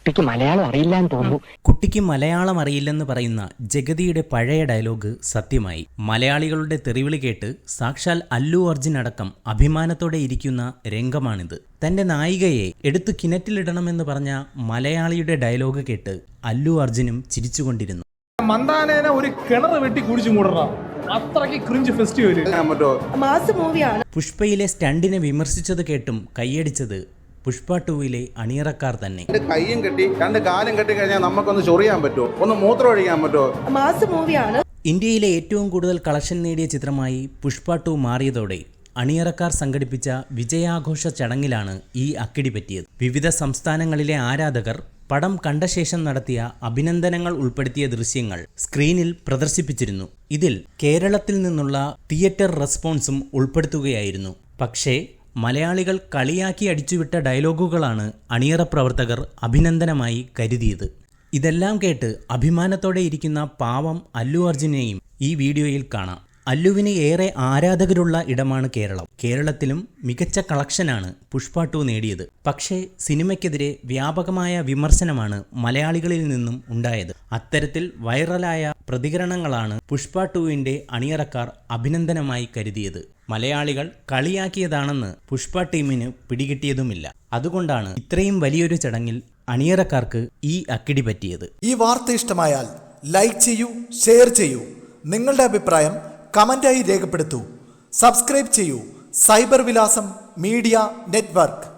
കുട്ടിക്ക് മലയാളം അറിയില്ല എന്ന് തോന്നുന്നു കുട്ടിക്ക് മലയാളം അറിയില്ലെന്ന് പറയുന്ന ജഗതിയുടെ പഴയ ഡയലോഗ് സത്യമായി. മലയാളികളുടെ തെറിവിളി കേട്ട് സാക്ഷാൽ അല്ലു അർജുൻ അടക്കം അഭിമാനത്തോടെ ഇരിക്കുന്ന രംഗമാണിത്. തന്റെ നായികയെ എടുത്തു കിണറ്റിലിടണമെന്ന് പറഞ്ഞ മലയാളിയുടെ ഡയലോഗ് കേട്ട് അല്ലു അർജുനും ചിരിച്ചുകൊണ്ടിരുന്നു. മന്ദാനേനെ ഒരു കിണർ വെട്ടി കുടിച്ചു മൂടണം. അത്രയ്ക്ക് ക്രിഞ്ച് മൂവിയാണ്. പുഷ്പയിലെ സ്റ്റണ്ടിനെ വിമർശിച്ചത് കേട്ടും കൈയടിച്ചത് പുഷ്പ ടൂവിലെ അണിയറക്കാർ തന്നെ. കയ്യും കൈയും കെട്ടി രണ്ട് കാലും കെട്ടി കഴിഞ്ഞാൽ നമുക്കൊന്ന് ചൊറിയാൻ പറ്റുമോ? ഒന്ന് മൂത്രം ഒഴിക്കാൻ പറ്റുമോ? മാസ് മൂവിയാണ്. ഇന്ത്യയിലെ ഏറ്റവും കൂടുതൽ കളക്ഷൻ നേടിയ ചിത്രമായി പുഷ്പ ടു മാറിയതോടെ അണിയറക്കാർ സംഘടിപ്പിച്ച വിജയാഘോഷ ചടങ്ങിലാണ് ഈ അക്കിടി പറ്റിയത്. വിവിധ സംസ്ഥാനങ്ങളിലെ ആരാധകർ പടം കണ്ട ശേഷം നടത്തിയ അഭിനന്ദനങ്ങൾ ഉൾപ്പെടുത്തിയ ദൃശ്യങ്ങൾ സ്ക്രീനിൽ പ്രദർശിപ്പിച്ചിരുന്നു. ഇതിൽ കേരളത്തിൽ നിന്നുള്ള തിയേറ്റർ റെസ്പോൺസും ഉൾപ്പെടുത്തുകയായിരുന്നു. പക്ഷേ മലയാളികൾ കളിയാക്കി അടിച്ചുവിട്ട ഡയലോഗുകളാണ് അണിയറ പ്രവർത്തകർ അഭിനന്ദനമായി കരുതിയത്. ഇതെല്ലാം കേട്ട് അഭിമാനത്തോടെ ഇരിക്കുന്ന പാവം അല്ലു അർജുനെയും ഈ വീഡിയോയിൽ കാണാം. അല്ലുവിന് ഏറെ ആരാധകരുള്ള ഇടമാണ് കേരളം. കേരളത്തിലും മികച്ച കളക്ഷനാണ് പുഷ്പ ടു നേടിയത്. പക്ഷേ സിനിമയ്ക്കെതിരെ വ്യാപകമായ വിമർശനമാണ് മലയാളികളിൽ നിന്നും ഉണ്ടായത്. അത്തരത്തിൽ വൈറലായ പ്രതികരണങ്ങളാണ് പുഷ്പ ടുവിന്റെ അണിയറക്കാർ അഭിനന്ദനമായി കരുതിയത്. മലയാളികൾ കളിയാക്കിയതാണെന്ന് പുഷ്പ ടീമിന് പിടികിട്ടിയതുമില്ല. അതുകൊണ്ടാണ് ഇത്രയും വലിയൊരു ചടങ്ങിൽ അണിയറക്കാർക്ക് ഈ അക്കിടി പറ്റിയത്. ഈ വാർത്ത ഇഷ്ടമായാൽ ലൈക്ക് ചെയ്യൂ ഷെയർ ചെയ്യൂ. നിങ്ങളുടെ അഭിപ്രായം കമന്റായി രേഖപ്പെടുത്തൂ. സബ്സ്ക്രൈബ് ചെയ്യൂ. സൈബർ വിലാസം മീഡിയ നെറ്റ്വർക്ക്.